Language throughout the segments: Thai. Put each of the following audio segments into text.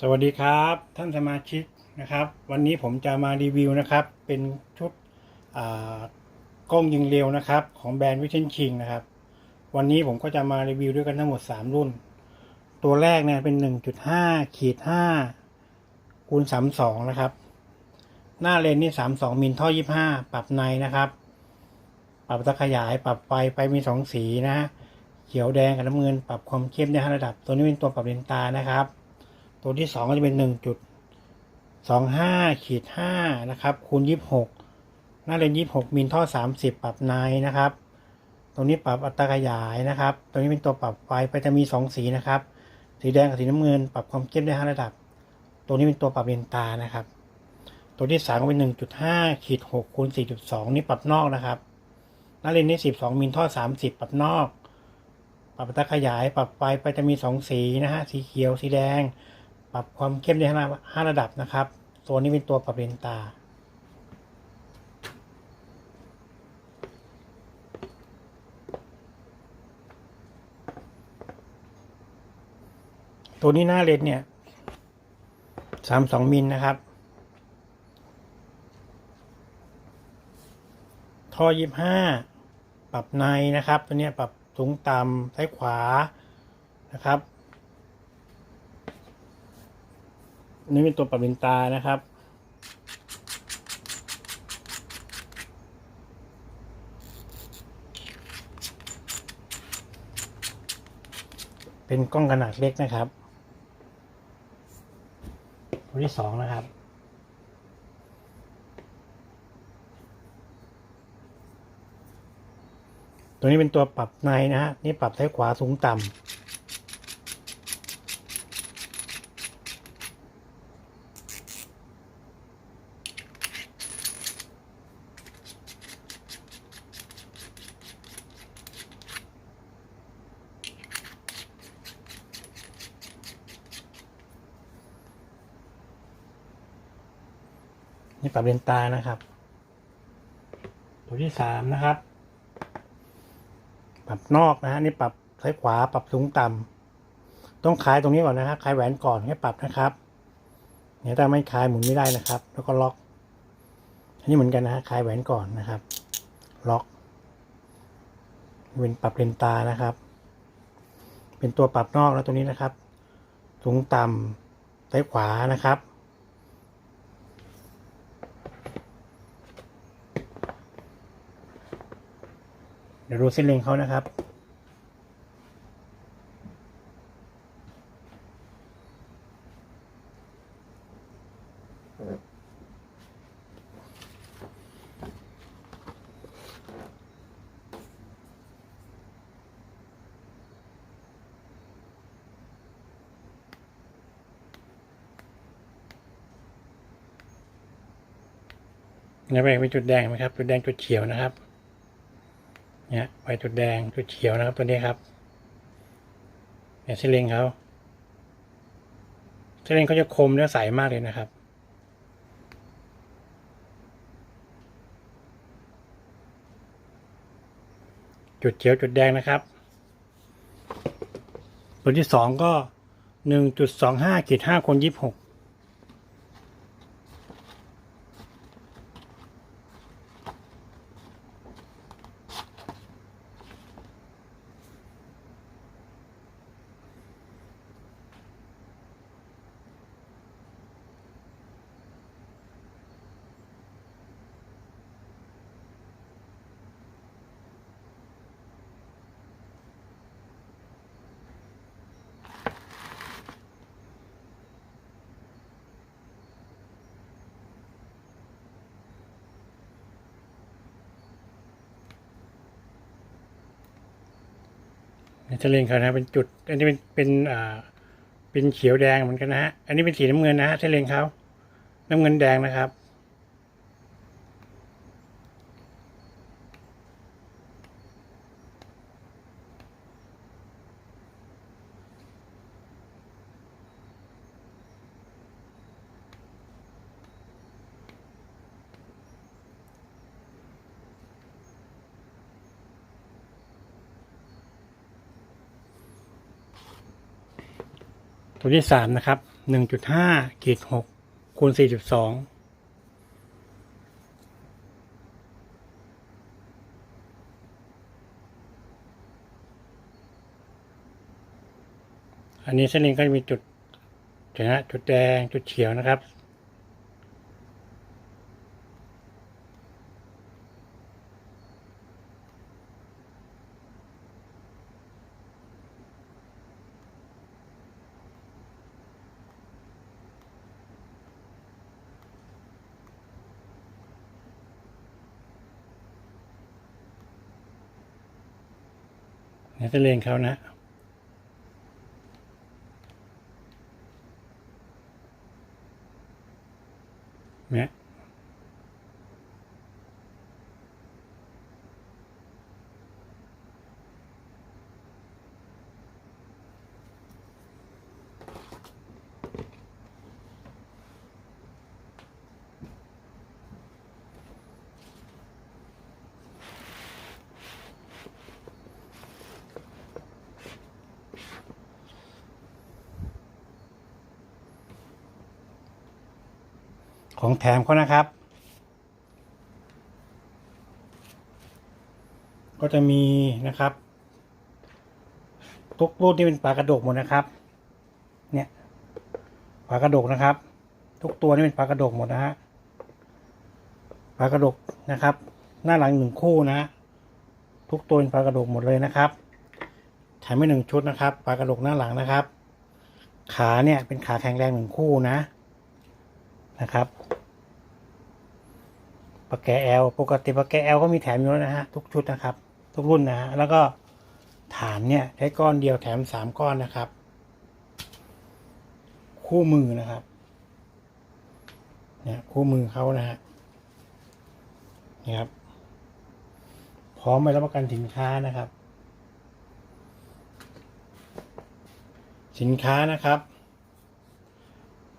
สวัสดีครับท่านสมาชิกนะครับ วันนี้ผมจะมารีวิวนะครับ เป็นชุดกล้องยิงเร็วนะครับ ของแบรนด์วิเชนชิงนะครับ วันนี้ผมก็จะมารีวิวด้วยกันทั้งหมด 3 รุ่น ตัวแรกเนี่ยเป็น 1.5ขีด5คูณ32 นะครับ หน้าเลนนี่ 32 มิลท่อ 25 ปรับในนะครับ ปรับตะขยายปรับไฟไฟมี 2 สีนะ เขียวแดงกับน้ำเงินปรับความเข้มได้5ระดับ ตัวนี้เป็นตัวปรับเลนส์ตานะครับ ตัวที่สองก็จะเป็นหนึ่งจุดสองห้าขีดห้านะครับคูณยี่สิบหกหน้าเลนยี่สิบหกมิลท่อสามสิบปรับในนะครับ ตรงนี้ปรับอัตราขยายนะครับ ตัวนี้เป็นตัวปรับไฟไฟจะมีสองสีนะครับ สีแดงกับสีน้ำเงิน ปรับความเข้มได้ห้าระดับ ตัวนี้เป็นตัวปรับเลนตานะครับ ตัวที่สามก็เป็นหนึ่งจุดห้าขีดหกคูณสี่จุดสองนี่ปรับนอกนะครับ หน้าเลนนี่สิบสองมิลท่อสามสิบปรับนอก ปรับอัตราขยายปรับไฟไปจะมีสองสีนะฮะสีเขียวสีแดง ปรับความเข้มได้ห้าระดับนะครับ ตัวนี้เป็นตัวปรับเลนตา ตัวนี้หน้าเลนเนี่ยสามสองมิลนะครับ ท่อยี่ห้าปรับในนะครับ ตัวนี้ปรับสูงต่ำซ้ายขวานะครับ อันนี้เป็นตัวปรับเลนตานะครับ เป็นกล้องขนาดเล็กนะครับ ตัวที่สองนะครับตัวนี้เป็นตัวปรับในนะฮะ นี่ปรับซ้ายขวาสูงต่ำ นี่ปรับเลนตานะครับ ตัวที่สามนะครับ ปรับนอกนะฮะนี่ปรับซ้ายขวาปรับสูงต่ำต้องคลายตรงนี้ก่อนนะฮะคลายแหวนก่อนให้ปรับนะครับเนี่ยถ้าไม่คลายหมุนไม่ได้นะครับ แล้วก็ล็อก อันนี้เหมือนกันนะฮะคลายแหวนก่อนนะครับ ล็อกเป็นปรับเลนตานะครับ เป็นตัวปรับนอกแล้วตรงนี้นะครับ สูงต่ำซ้ายขวานะครับ ดี๋ยวดูเส้นเลงเขานะครับ นี่ไปเป็นจุดแดงไหมครับ จุดแดงจุดเขียวนะครับ เนี่ยไฟจุดแดงจุดเขียวนะครับตัวนี้ครับเนี่ยเส้นเล็งเขาเส้นเล็งเขาจะคมและใสมากเลยนะครับจุดเขียวจุดแดงนะครับ ตัวที่สองก็หนึ่งจุดสองห้าขีดห้าคนยี่สิบหก เส้นเล็งเขานะเป็นจุด อันนี้เป็นเป็นอ่าเป็นเขียวแดงเหมือนกันนะฮะ อันนี้เป็นสีน้ำเงินนะฮะเส้นเล็งเขาน้ำเงินแดงนะครับ ตัวที่สามนะครับหนึ่งจุดห้าขีดหกคูณสี่จุดสองอันนี้เส้นเองก็จะมีจุดเห็นไหมจุดแดงจุดเขียวนะครับ นี่ยเส้นเลนเขานะเนี่ย ของแถมเขานะครับ ก็จะมีนะครับ ทุกรุ่นที่เป็นปลากระดกหมดนะครับ เนี่ยปลากระดกนะครับ ทุกตัวนี่เป็นปลากระดกหมดนะฮะปลากระดกนะครับ หน้าหลังหนึ่งคู่นะ ทุกตัวเป็นปลากระดกหมดเลยนะครับแถมไม่หนึ่งชุดนะครับปลากระดกหน้าหลังนะครับ ขาเนี่ยเป็นขาแข็งแรงหนึ่งคู่นะนะครับ ปลาแกแอลปกติปลาแกแอลก็มีแถมอยู่แล้วนะฮะทุกชุดนะครับ ทุกรุ่นนะฮะแล้วก็ฐานเนี่ยใช้ก้อนเดียวแถมสามก้อนนะครับ คู่มือนะครับเนี่ยคู่มือเขานะฮะนี่ครับ พร้อมไปรับประกันสินค้านะครับ สินค้านะครับ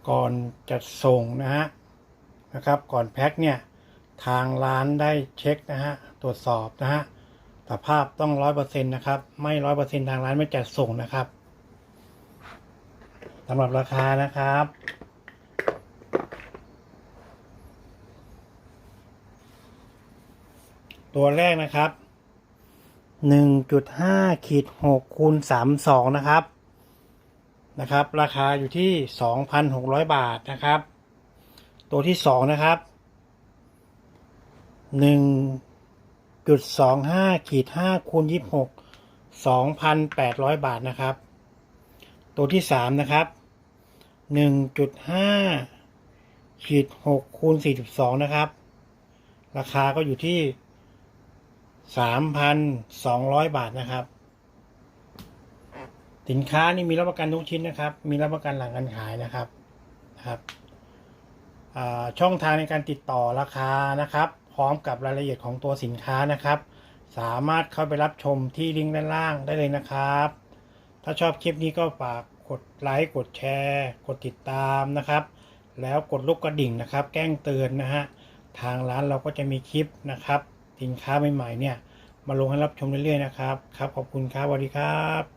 ก่อนจัดส่งนะฮะนะครับ ก่อนแพ็คเนี่ย ทางร้านได้เช็คนะฮะตรวจสอบนะฮะสภาพต้องร้อยเปอร์เซ็นต์นะครับ ไม่ร้อยเปอร์เซ็นต์ทางร้านไม่จัดส่งนะครับสำหรับราคานะครับ ตัวแรกนะครับหนึ่งจุดห้าขีดหกคูณสามสองนะครับนะครับ ราคาอยู่ที่สองพันหกร้อยบาทนะครับ ตัวที่สองนะครับ หนึ่งจุดสองห้าขีดห้าคูณยี่สิบหกสองพันแปดร้อยบาทนะครับ ตัวที่สามนะครับหนึ่งจุดห้าขีดหกคูณสี่สิบสองนะครับ ราคาก็อยู่ที่สามพันสองร้อยบาทนะครับ สินค้านี่มีรับประกันทุกชิ้นนะครับ มีรับประกันหลังการขายนะครับนะครับช่องทางในการติดต่อราคานะครับ พร้อมกับรายละเอียดของตัวสินค้านะครับ สามารถเข้าไปรับชมที่ลิงก์ด้านล่างได้เลยนะครับ ถ้าชอบคลิปนี้ก็ฝากกดไลค์กดแชร์ กดติดตามนะครับ แล้วกดลูกกระดิ่งนะครับ แจ้งเตือนนะฮะทางร้านเราก็จะมีคลิปนะครับ สินค้าใหม่ๆเนี่ยมาลงให้รับชมเรื่อยๆนะครับ ครับขอบคุณครับสวัสดีครับ